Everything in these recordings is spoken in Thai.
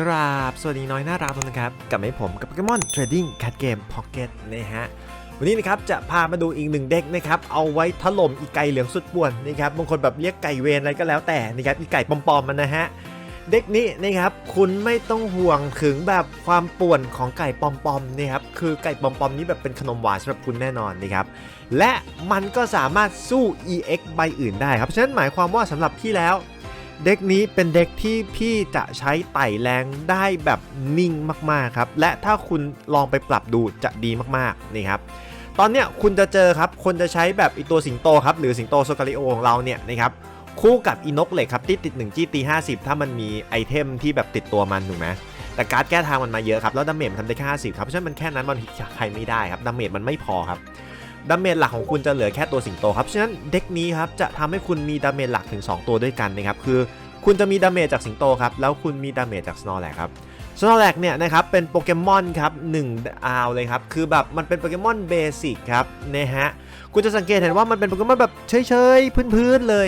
กราบ สวัสดีน้อยน่ารักทุกคนนะครับกลับมาให้ผมกับ Pokemon Trading Card Game Pocket นะฮะวันนี้นะครับจะพามาดูอีกหนึ่งเด็กนะครับเอาไว้ถล่มอีไก่เหลืองสุดป่วนนะครับบางคนแบบเรียกไก่เวนอะไรก็แล้วแต่นะครับอีไก่ปอมๆมันนะฮะเด็กนี้นะครับคุณไม่ต้องห่วงถึงแบบความป่วนของไก่ปอมๆนะครับคือไก่ปอมๆนี้แบบเป็นขนมหวานสำหรับคุณแน่นอนนะครับและมันก็สามารถสู้ EX ใบอื่นได้ครับฉะนั้นหมายความว่าสำหรับพี่แล้ว เด็กนี้เป็นเด็กที่พี่จะใช้ไต่แรงได้แบบนิ่งมากๆครับ และถ้าคุณลองไปปรับดูจะดีมากๆนี่ครับตอนเนี้ยคุณจะเจอครับคนจะใช้แบบอีตัวสิงโตครับหรือสิงโตโซกาลิโอของเราเนี่ยนะครับคู่กับอีนกเหล็กครับที่ติด1จี้ตี50 ถ้ามันมีไอเทมที่แบบติดตัวมันถูกไหมแต่การ์ดแก้ทางมันมาเยอะครับแล้วดาเมจมันทำได้แค่50ครับเพราะฉะนั้นมันแค่นั้นมันใครไม่ได้ครับดาเมจมันไม่พอครับ ดาเมจหลักของคุณจะเหลือแค่ตัวสิงโตครับ ฉะนั้นเด็กนี้ครับจะทำให้คุณมีดาเมจหลักถึง 2 ตัวด้วยกันนะครับ คือคุณจะมีดาเมจจากสิงโตครับ แล้วคุณมีดาเมจจากสโนว์แลกครับสโนว์แลกเนี่ยนะครับเป็นโปเกมอนครับ1อาวเลยครับ คือแบบมันเป็นโปเกมอนเบสิกครับนะฮะ คุณจะสังเกตเห็นว่ามันเป็นโปเกมอนแบบเฉยๆพื้นๆเลย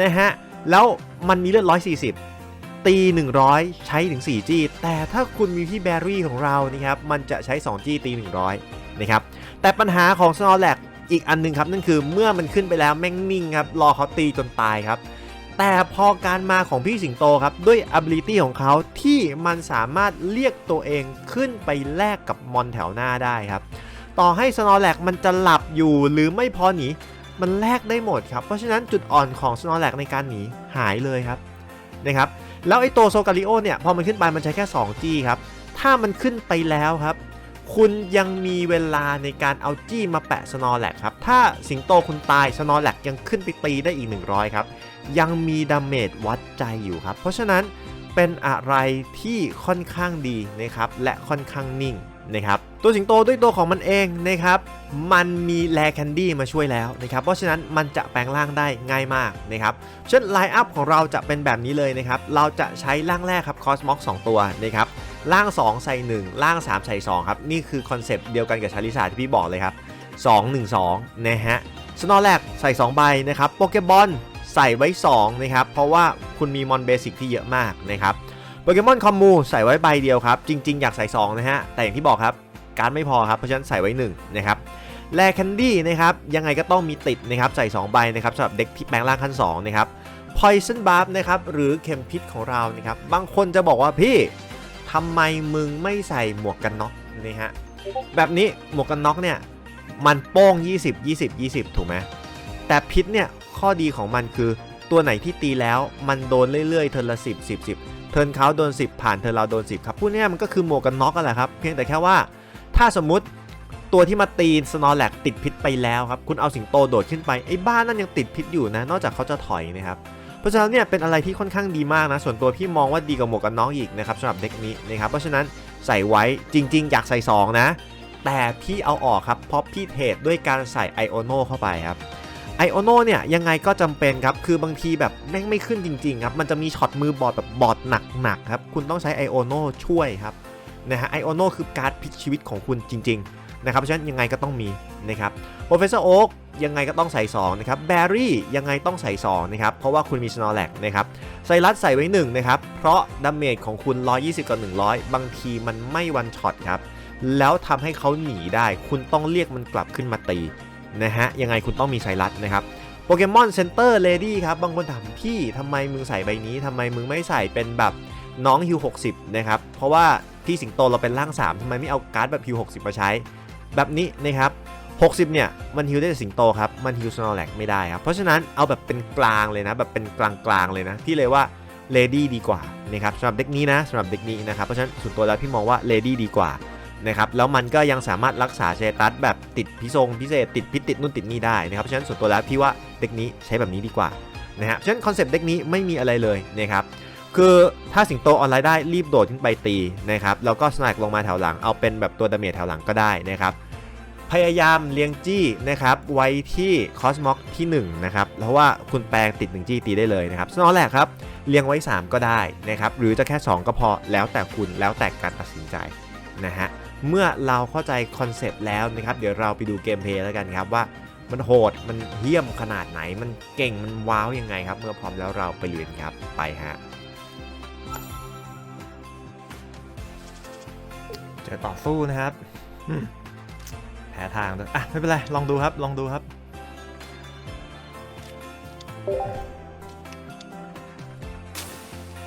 นะฮะ แล้วมันมีเลือด140 ตี 100 ใช้ถึง4จี้แต่ถ้าคุณมีพี่แบรี่ของเรานี่ครับมันจะใช้2จี้ตี 100 นะครับ แต่ปัญหาของสโนว์แลกอีกอันหนึงครับนั่นคือเมื่อมันขึ้นไปแล้วแม่งนิ่งครับรอเขาตีจนตายครับ แต่พอการมาของพี่สิงโตครับด้วย ability ของเขาที่มันสามารถเรียกตัวเองขึ้นไปแลกกับมอนแถวหน้าได้ครับ ต่อให้สโนว์แลกมันจะหลับอยู่หรือไม่พอหนีมันแลกได้หมดครับ เพราะฉะนั้นจุดอ่อนของสโนว์แลกในการหนีหายเลยครับนะครับ แล้วไอ้ตัวโซกาลิโอเนี่ย พอมันขึ้นไปมันใช้แค่ 2 จี้ครับ ถ้ามันขึ้นไปแล้วครับ คุณยังมีเวลาในการเอาจี้มาแปะสนอแลกครับ ถ้าสิงโตคุณตายสนอแลกยังขึ้นไปตีได้อีก 100 ครับ ยังมีดาเมจวัดใจอยู่ครับ เพราะฉะนั้นเป็นอะไรที่ค่อนข้างดีนะครับและค่อนข้างนิ่ง นะครับตัวสิงโตด้วยตัวของมันเองนะครับมันมีแลแคนดี้มาช่วยแล้วนะครับเพราะฉะนั้นมันจะแปลงร่างได้ง่ายมากนะครับเช่นไลน์อัพของเราจะเป็นแบบนี้เลยนะครับเราจะใช้ร่างแรกครับคอสม็อก2ตัวนะครับร่าง 2 ใส่ 1 ร่าง 3 ใส่ 2 ครับ นี่คือคอนเซปต์เดียวกันกับชาลิซาที่พี่บอกเลยครับ 2 1 2 นะฮะสโนว์แลกใส่ 2 ใบนะครับโปเกบอลใส่ไว้ 2 นะครับ เพราะว่าคุณมีมอนเบสิกที่เยอะมากนะครับ เกมอนคอมมูใส่ไว้ใบเดียวครับ จริง ๆ อยากใส่ 2 นะฮะ แต่อย่างที่บอกครับ การไม่พอครับ เพราะฉะนั้นใส่ไว้ 1 นะครับแลแคนดี้นะครับ ยังไงก็ต้องมีติดนะครับ ใส่ 2 ใบนะครับสำหรับเด็กที่แปลงร่างขั้น 2 นะครับ Poison Barb นะครับหรือเข็มพิษของเรานะครับ บางคนจะบอกว่าพี่ทำไมมึงไม่ใส่หมวกกันน็อกนี่ฮะแบบนี้หมวกกันน็อกเนี่ยมันโป้ง 20 20 20 ถูกไหมแต่พิษเนี่ยข้อดีของมันคือตัวไหนที่ตีแล้วมันโดนเรื่อยๆเทิร์ละ10 10 10 เทิร์นเขาโดน 10 ผ่านเทิร์นเราโดน 10 ครับพูดง่ายมันก็คือหมวกกันน็อกกันแหละครับเพียงแต่แค่ว่า ถ้าสมมติตัวที่มาตีสโนแลกติดพิษไปแล้วครับคุณเอาสิงโตโดดขึ้นไปไอ้บ้านนั่นยังติดพิษอยู่นะ นอกจากเขาจะถอยนะครับเพราะฉะนั้นเนี่ยเป็นอะไรที่ค่อนข้างดีมากนะ ส่วนตัวพี่มองว่าดีกว่าหมวกกันน็อกอีกนะครับสำหรับเด็กนี้นะครับเพราะฉะนั้นใส่ไว้จริง ๆ อยากใส่ 2 นะ แต่พี่เอาออกครับเพราะพี่เทรดด้วยการใส่ไอโอโนเข้าไปครับ ไอโอโนเนี่ยยังไงก็จำเป็นครับ คือบางทีแบบแม่งไม่ขึ้นจริงๆครับ มันจะมีช็อตมือบอดแบบบอดหนักๆครับ คุณต้องใช้ไอโอโนช่วยครับนะฮะไอโอโนคือการพลิกชีวิตของคุณจริง ๆ นะครับ เพราะฉะนั้นยังไงก็ต้องมีนะครับโปรเฟสเซอร์โอ๊กยังไงก็ต้องใส่2นะครับแบรี่ยังไงต้องใส่2นะครับ เพราะว่าคุณมีสโนว์แลกนะครับไซรัสใส่ไว้1นะครับ เพราะดาเมจของคุณ 120กับ100 บางทีมันไม่วันช็อตครับ แล้วทำให้เขาหนีได้ คุณต้องเรียกมันกลับขึ้นมาตี นะฮะยังไงคุณต้องมีไซรัสนะครับโปเกมอนเซ็นเตอร์เลดี้ครับบางคนถามพี่ทำไมมึงใส่ใบนี้ทำไมมึงไม่ใส่เป็นแบบน้องฮิว60 นะครับ เพราะว่าพี่สิงโตเราเป็นร่าง 3ทำไมไม่เอาการ์ดแบบฮิว60 มาใช้ แบบนี้นะครับ 60 เนี่ย มันฮิวได้แต่สิงโตครับ มันฮิวสโนแลกไม่ได้ครับ เพราะฉะนั้นเอาแบบเป็นกลางเลยนะ แบบเป็นกลางๆเลยนะพี่เลยว่าเลดี้ดีกว่านะครับสำหรับเด็กนี้นะสำหรับเด็กนี้นะครับ เพราะฉะนั้นส่วนตัวแล้วพี่มองว่าเลดี้ดีกว่า นะครับแล้วมันก็ยังสามารถรักษาเชตัสแบบติดพิษงพิเศษติดพิษติดนู่นติดนี่ได้นะครับเพราะฉะนั้นส่วนตัวแล้วพี่ว่าเด็กนี้ใช้แบบนี้ดีกว่านะฮะเพราะฉะนั้นคอนเซปต์เด็กนี้ไม่มีอะไรเลยนะครับคือถ้าสิงโตออนไลน์ได้รีบโดดขึ้นไปตีนะครับแล้วก็สแน็คลงมาแถวหลังเอาเป็นแบบตัวดาเมจแถวหลังก็ได้นะครับพยายามเลี้ยงจี้นะครับไว้ที่คอสม็อกที่1นะครับเพราะว่าคุณแปลงติด1จี้ตีได้เลยนะครับสนอแหละครับเลี้ยงไว้ 3 ก็ได้นะครับหรือจะแค่ 2 ก็พอแล้วแต่คุณแล้วแต่การตัดสินใจ นะฮะ เมื่อเราเข้าใจคอนเซปต์แล้วนะครับ เดี๋ยวเราไปดูเกมเพลย์แล้วกันครับว่ามันโหด มันเหี้ยมขนาดไหน มันเก่ง มันว้าวยังไงครับ เมื่อพร้อมแล้วเราไปเรียนครับ ไปฮะ เจอต่อสู้นะครับ แพ้ทางด้วยอะไม่เป็นไร ลองดูครับ ลองดูครับ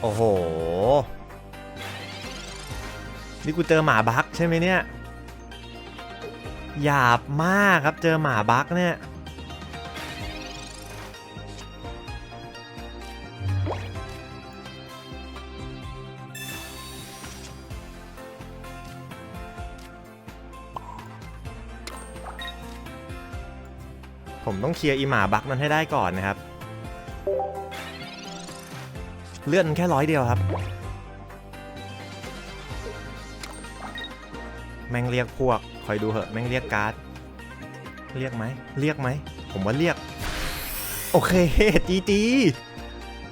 โอ้โห นี่กูเจอหมาบักใช่ไหมเนี่ยหยาบมากครับเจอหมาบักเนี่ยผมต้องเคลียร์อีหมาบักมันให้ได้ก่อนนะครับ เลื่อนแค่ร้อยเดียวครับ แม่งเรียกพวก คอยดูเหอะแม่งเรียกการ์ด เรียกไหม เรียกไหม ผมว่าเรียก โอเคจีจี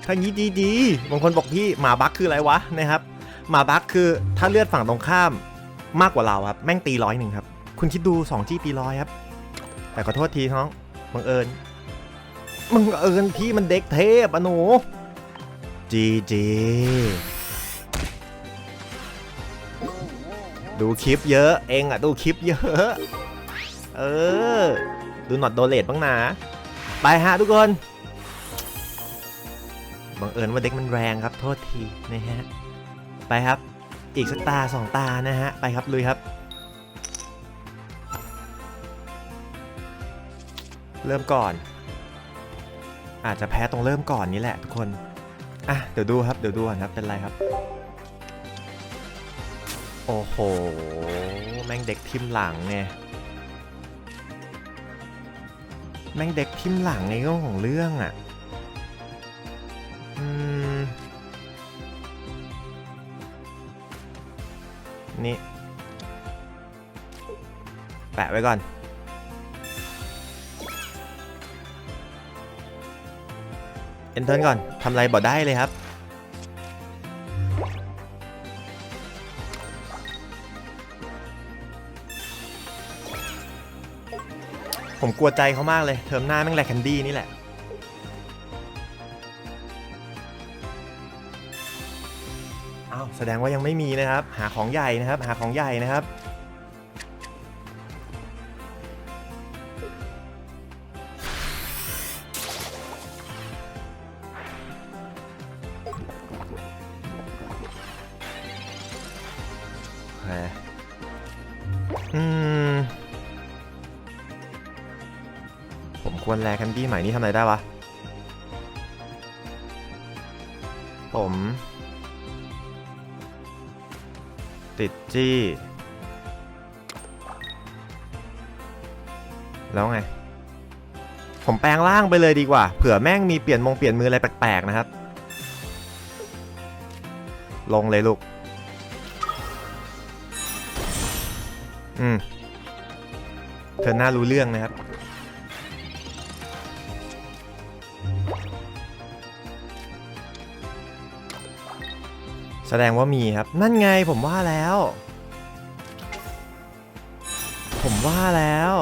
ถ้างี้ดีดีบางคนบอกพี่หมาบักคืออะไรวะนะครับ หมาบักคือถ้าเลือดฝั่งตรงข้ามมากกว่าเราครับ แม่งตีร้อยหนึ่งครับ คุณคิดดู2จี้ตีร้อยครับ แต่ขอโทษทีน้องบังเอิญบังเอิญพี่มันเด็กเทพอะหนูจีจี ดูคลิปเยอะเองอะดูคลิปเยอะ เออ ดูหนอดโดเลตบ้างนะ ไปฮะทุกคนบังเอิญว่าเด็กมันแรงครับโทษทีนะฮะ ไปครับ อีกสักตาสองตานะฮะ ไปครับลุยครับ เริ่มก่อน อาจจะแพ้ตรงเริ่มก่อนนี้แหละทุกคน อะ เดี๋ยวดูครับ เดี๋ยวดูก่อนครับ เป็นไรครับ โอ้โห แม่งเด็กทิมหลังไง แม่งเด็กทิมหลังในเรื่องของเรื่องอะอืมนี่ แปะไว้ก่อน เอนเทิร์นก่อน ทำอะไรบ่ได้เลยครับ ผมกลัวใจเขามากเลย เทอมหน้าแม่งแลกแคนดี้นี่แหละ อ้าว แสดงว่ายังไม่มีนะครับ หาของใหญ่นะครับ หาของใหญ่นะครับ แลแคนดี้ใหม่นี่ทำอะไรได้วะ ผม ติดจี้ แล้วไง ผมแปลงร่างไปเลยดีกว่า เผื่อแม่งมีเปลี่ยนมงเปลี่ยนมืออะไรแปลกๆนะครับ ลงเลยลูก อืมเธอหน่ารู้เรื่องนะครับ แสดงว่ามีครับ นั่นไงผมว่าแล้ว ผมว่าแล้ว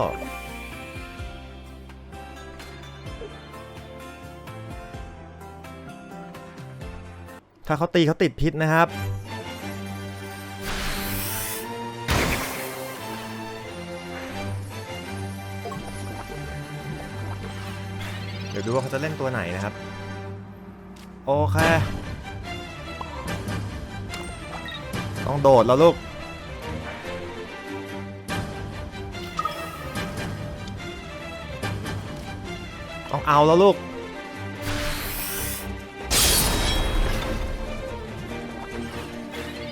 ถ้าเขาตีเขาติดพิษนะครับ เดี๋ยวดูว่าเขาจะเล่นตัวไหนนะครับ โอเค ต้องโดดแล้วลูก ต้องเอาแล้วลูก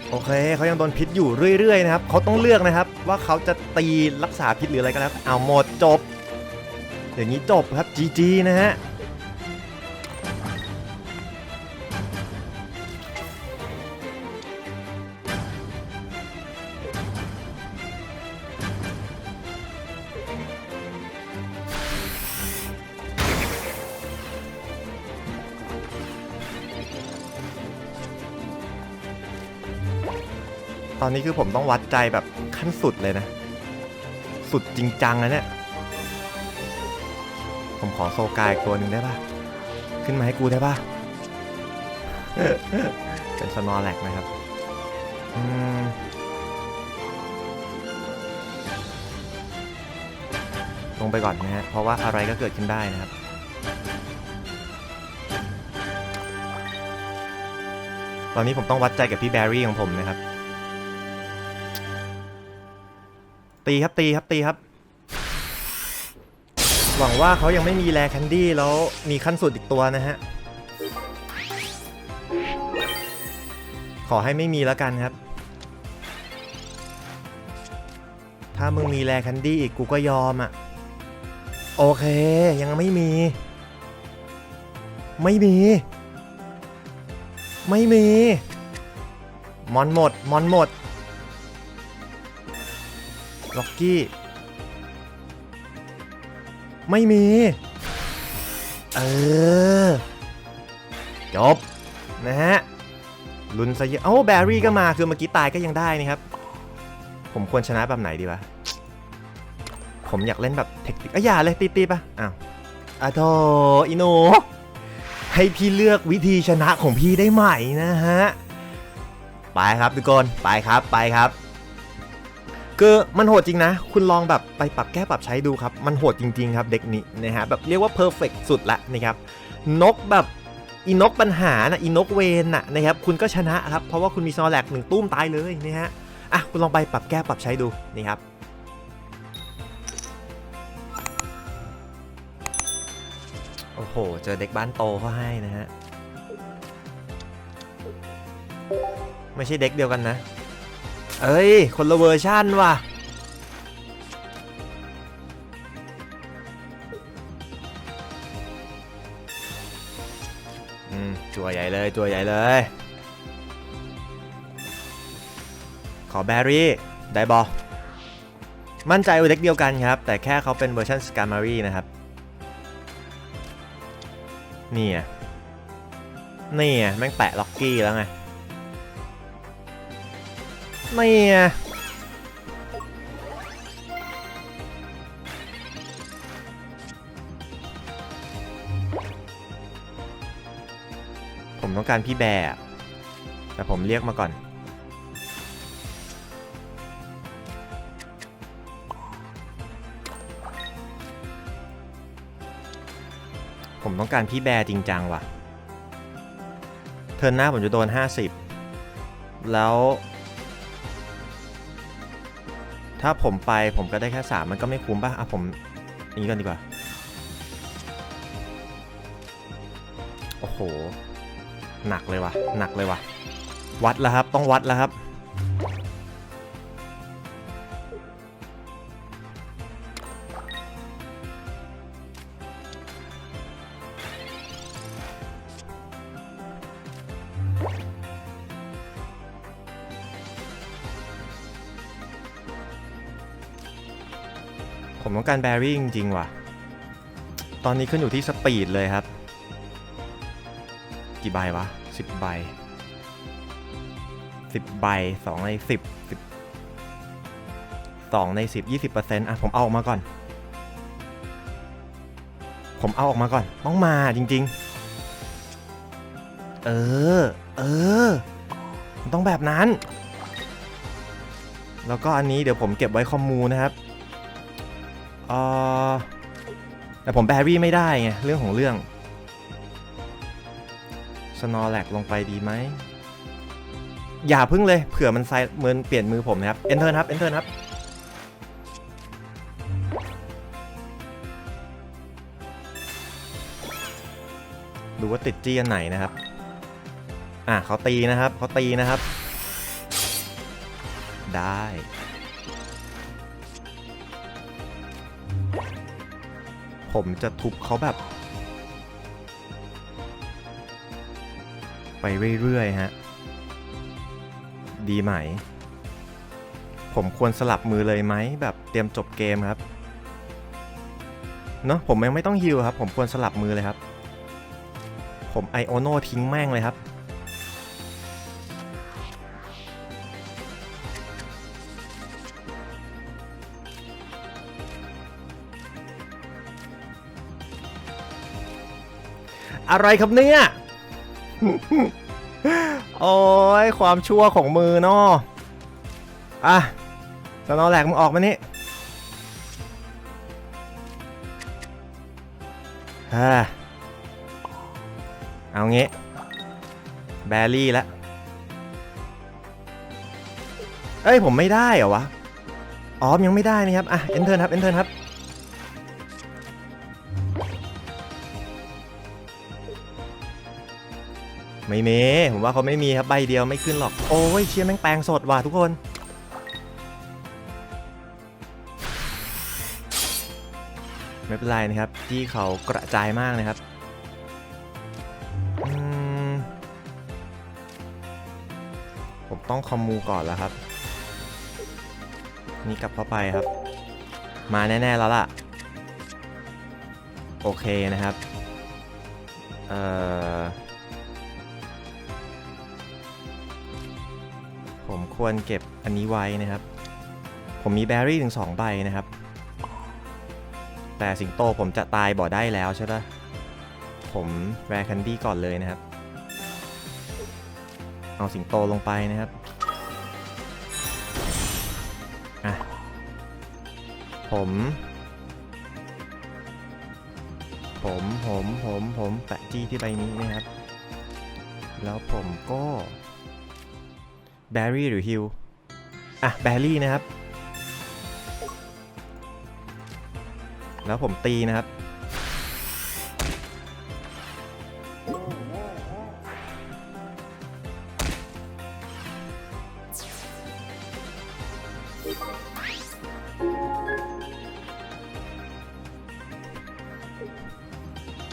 โอเคเขายังโดนพิษอยู่เรื่อย ๆ นะครับ เขาต้องเลือกนะครับ ว่าเขาจะตีรักษาพิษหรืออะไรก็แล้ว เอาหมดจบ อย่างนี้จบครับ GG นะฮะ ตอนนี้คือผมต้องวัดใจแบบขั้นสุดเลยนะ สุดจริงจังนะเนี่ย ผมขอโซกายตัวหนึ่งได้ป่ะ ขึ้นมาให้กูได้ป่ะ เป็นสนอแลกนะครับอืมลงไปก่อนนะฮะ เพราะว่าอะไรก็เกิดขึ้นได้นะครับ ตอนนี้ผมต้องวัดใจกับพี่แบรี่ของผมนะครับ ตีครับตีครับตีครับ หวังว่าเขายังไม่มีแรแคนดี้แล้วมีขั้นสุดอีกตัวนะฮะ ขอให้ไม่มีแล้วกันครับ ถ้ามึงมีแรแคนดี้อีกกูก็ยอมอะ โอเค ยังไม่มี ไม่มี ไม่มี มอนหมด มอนหมด ล็อกกี้ ไม่มี เออ จบ นะฮะ ลุ้นซะเยอะเอ้แบรี่ก็มาคือเมื่อกี้ตายก็ยังได้นี่ครับ ผมควรชนะแบบไหนดีวะ ผมอยากเล่นแบบเทคนิคอะอย่าเลยตีตีปะอ้าวอะโธอิโนให้พี่เลือกวิธีชนะของพี่ได้ไหมนะฮะ ไปครับทุกคน ไปครับ ไปครับ คือมันโหดจริงนะ คุณลองแบบไปปรับแก้ปรับใช้ดูครับ มันโหดจริง ๆ ครับเด็กนี้นะฮะแบบเรียกว่าเพอร์เฟกสุดละนะครับนกแบบอีนกปัญหานะอีนกเวนนะนะครับคุณก็ชนะครับ เพราะว่าคุณมีซอแลกหนึ่งตุ้มตายเลยนะฮะอะคุณลองไปปรับแก้ปรับใช้ดูนี่ครับโอ้โห เจอเด็กบ้านโตเขาให้นะฮะ ไม่ใช่เด็กเดียวกันนะ เอ้ย คนละเวอร์ชั่นว่ะ อืม จัวใหญ่เลย จัวใหญ่เลย ขอแบรี่ ได้บอมั่นใจว่าเด็กเดียวกันครับ แต่แค่เขาเป็นเวอร์ชันสกามารีนะครับ นี่อะนี่อะแม่งแปะล็อกกี้แล้วไง นี่อะผมต้องการพี่แบร์แต่ผมเรียกมาก่อน ผมต้องการพี่แบร์จริงจังว่ะ เทิร์นหน้าผมจะโดน 50 แล้ว ถ้าผมไปผมก็ได้แค่3มันก็ไม่คุ้มป่ะอะผมอย่างนี้กันดีกว่า โอ้โห หนักเลยว่ะ หนักเลยว่ะ วัดแล้วครับ ต้องวัดแล้วครับ ผมต้องการแบรี่จริงๆว่ะ ตอนนี้ขึ้นอยู่ที่สปีดเลยครับ กี่ใบวะสิบใบสิบใบสองในสิบสิบสองในสิบยี่สิบเปอร์เซ็นต์อะผมเอาออกมาก่อน ผมเอาออกมาก่อน ต้องมาจริง ๆ เออ เออ มันต้องแบบนั้น แล้วก็อันนี้เดี๋ยวผมเก็บไว้คอมมูนะครับ ออแต่ผมแบรี่ไม่ได้ไง เรื่องของเรื่องสนอแลกลงไปดีไหม อย่าพึ่งเลย เผื่อมันไซเหมือนเปลี่ยนมือผมนะครับ เอนเตอร์ครับ เอนเตอร์ครับดูว่าติดจี้อันไหนนะครับ อะเขาตีนะครับเขาตีนะครับ ได้ ผมจะทุบเขาแบบ ไปเรื่อยๆฮะ ดีไหม ผมควรสลับมือเลยไหม แบบเตรียมจบเกมครับ เนอะผมยังไม่ต้องฮิวครับ ผมควรสลับมือเลยครับ ผมไอโอโนทิ้งแม่งเลยครับ อะไรครับเนี่ย โอ้ยความชั่วของมือเนาะอะสนอแหลกมึงออกมานี่ฮ่าเอางี้แบรี่ละเอ้ย ผมไม่ได้เหรอวะ อ๋อ ยังไม่ได้นะครับ อะ เอนเทอร์ครับ เอนเทอร์ครับ ไม่มีผมว่าเขาไม่มีครับใบเดียวไม่ขึ้นหรอก โอ้ยเชียร์แม่งแปลงสดว่ะทุกคนไม่เป็นไรนะครับ ที่เขากระจายมากนะครับผมต้องคอมมูก่อนแล้วครับ นี่กลับเข้าไปครับ มาแน่ ๆ แล้วล่ะ โอเคนะครับ เอ่อ ผมควรเก็บอันนี้ไว้นะครับ ผมมีแบรี่ถึง2ใบนะครับ แต่สิงโตผมจะตายบ่อได้แล้วใช่ปะผมแวร์คันดี้ก่อนเลยนะครับ เอาสิงโตลงไปนะครับอะผมผมผมผมผมแปะจี้ที่ใบนี้นะครับ แล้วผมก็ แบรี่หรือฮิลอะแบรี่นะครับ แล้วผมตีนะครับ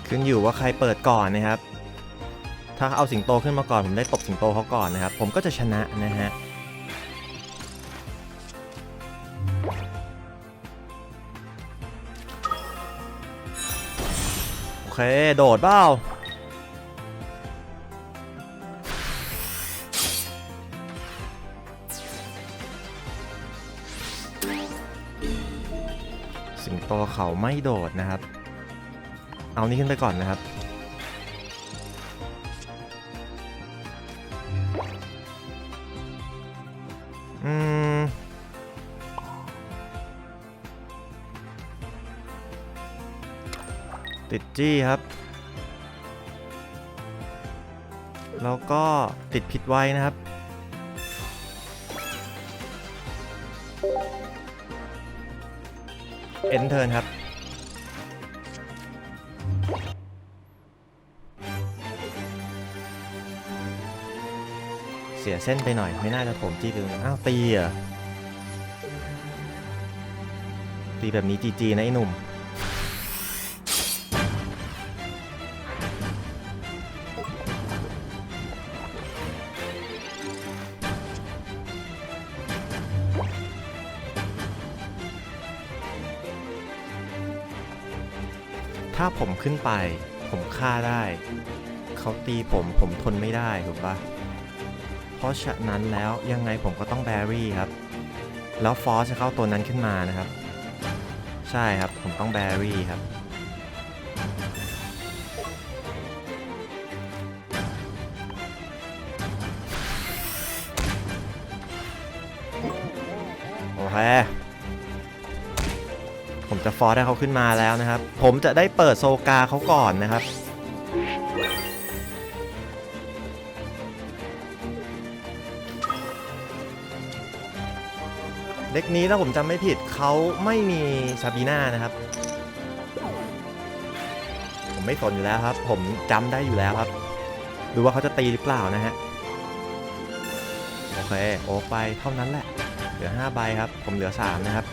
ขึ้นอยู่ว่าใครเปิดก่อนนะครับ ถ้าเอาสิงโตขึ้นมาก่อนผมได้ตบสิงโตเขาก่อนนะครับ ผมก็จะชนะนะฮะโอเค โดดเปล่าสิงโตเขาไม่โดดนะครับ เอานี้ขึ้นไปก่อนนะครับ อืมติดจี้ครับ แล้วก็ติดผิดไว้นะครับ เอนเทิร์นครับ เสียเส้นไปหน่อยไม่น่าจะโถมจี้ดึงอ้าวตีอะตีแบบนี้จีจีนะไอ้หนุ่ม ถ้าผมขึ้นไป ผมฆ่าได้ เขาตีผมผมทนไม่ได้ ถูกปะ ราะฉะนั้นแล้วยังไงผมก็ต้องแบรี่ครับ แล้วฟอสจะเข้าตัวนั้นขึ้นมานะครับ ใช่ครับผมต้องแบรี่ครับโอเคผมจะฟอสให้เขาขึ้นมาแล้วนะครับ ผมจะได้เปิดโซกาเขาก่อนนะครับ เด็กนี้ถ้าผมจำไม่ผิดเขาไม่มีซาบีน่านะครับ ผมไม่สนอยู่แล้วครับ ผมจำได้อยู่แล้วครับ ดูว่าเขาจะตีหรือเปล่านะฮะ โอเค โอ้ไปเท่านั้นแหละ เหลือ 5 ใบครับ ผมเหลือ 3 นะครับ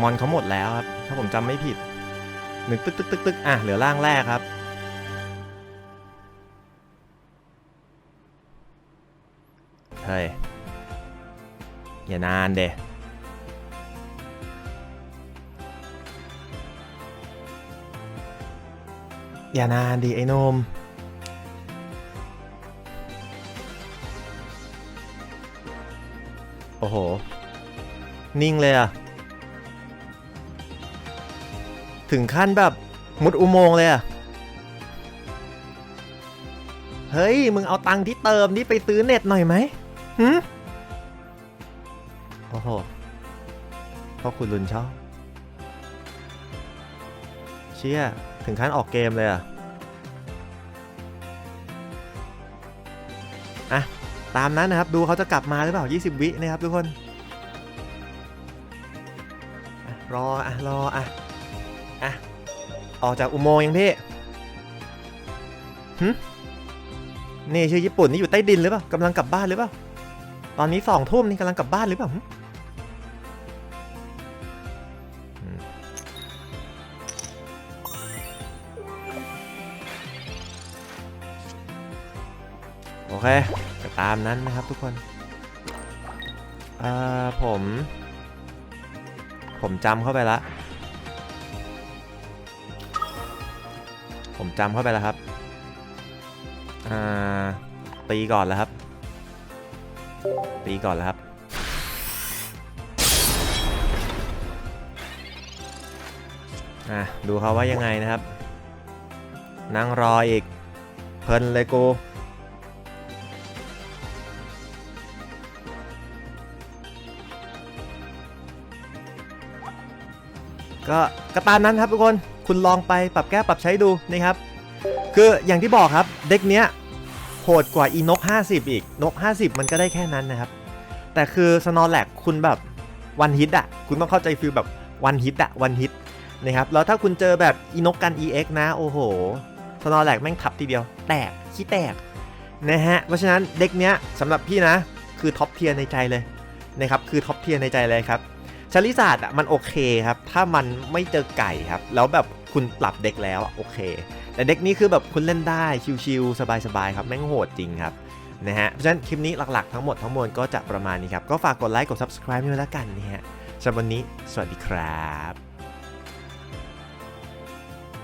มอนเขาหมดแล้วครับ ถ้าผมจำไม่ผิดหนึ่งตึกตึกตึกตึกอะเหลือร่างแรกครับ เฮ้ย อย่านานเดอย่านานดิไอ้นมโอ้โห นิ่งเลยอะถึงขั้นแบบมุดอุโมงค์เลยอะเฮ้ย มึงเอาตังค์ที่เติมนี่ไปซื้อเน็ตหน่อยไหม หืมโอ้โหพ่อคุณลุนชอบเชี่ย ถึงขั้นออกเกมเลยอะ อะ ตามนั้นนะครับ ดูเขาจะกลับมาหรือเปล่า 20 วินะครับทุกคนอรออะรออะอะ ออกจากอุโมงค์ยังพี่หึนี่ชื่อญี่ปุ่นนี่อยู่ใต้ดินหรือเปล่ากำลังกลับบ้านหรือเปล่า ตอนนี้สองทุ่มนี่กำลังกลับบ้านหรือเปล่าโอเคก็ตามนั้นนะครับทุกคนเอ่อผม ผมจำเข้าไปละ ผมจำเข้าไปแล้วครับ อ่า ตีก่อนแล้วครับ ตีก่อนแล้วครับ อะ ดูเขาว่ายังไงนะครับ นั่งรออีก เพลินเลยกูก็ก็ตามนั้นครับทุกคน คุณลองไปปรับแก้ปรับใช้ดูนะครับ คืออย่างที่บอกครับ เด็กเนี้ย หดกว่าอีนก 50 อีก นก 50 มันก็ได้แค่นั้นนะครับ แต่คือสนอแลกคุณแบบวันฮิตอะ คุณต้องเข้าใจฟิลแบบวันฮิตอะวันฮิตนะครับ แล้วถ้าคุณเจอแบบอีนกกัน EX นะ โอ้โห สนอแลกแม่งทับทีเดียว แตก ขี้แตกนะฮะ เพราะฉะนั้นเด็กเนี้ยสำหรับพี่นะ คือท็อปเทียร์ในใจเลยนะครับ คือท็อปเทียร์ในใจเลยครับชาลิซาดอะมันโอเคครับ ถ้ามันไม่เจอไก่ครับ แล้วแบบคุณปรับเด็กแล้วโอเค แต่เด็กนี้คือแบบคุณเล่นได้ชิวๆสบายๆครับแม่งโหดจริงครับนะฮะเพราะฉะนั้นคลิปนี้หลักๆทั้งหมดทั้งมวลก็จะประมาณนี้ครับ ก็ฝากกดไลค์กด subscribe ด้วยแล้วกันนะฮะสำหรับวันนี้ สวัสดีครับ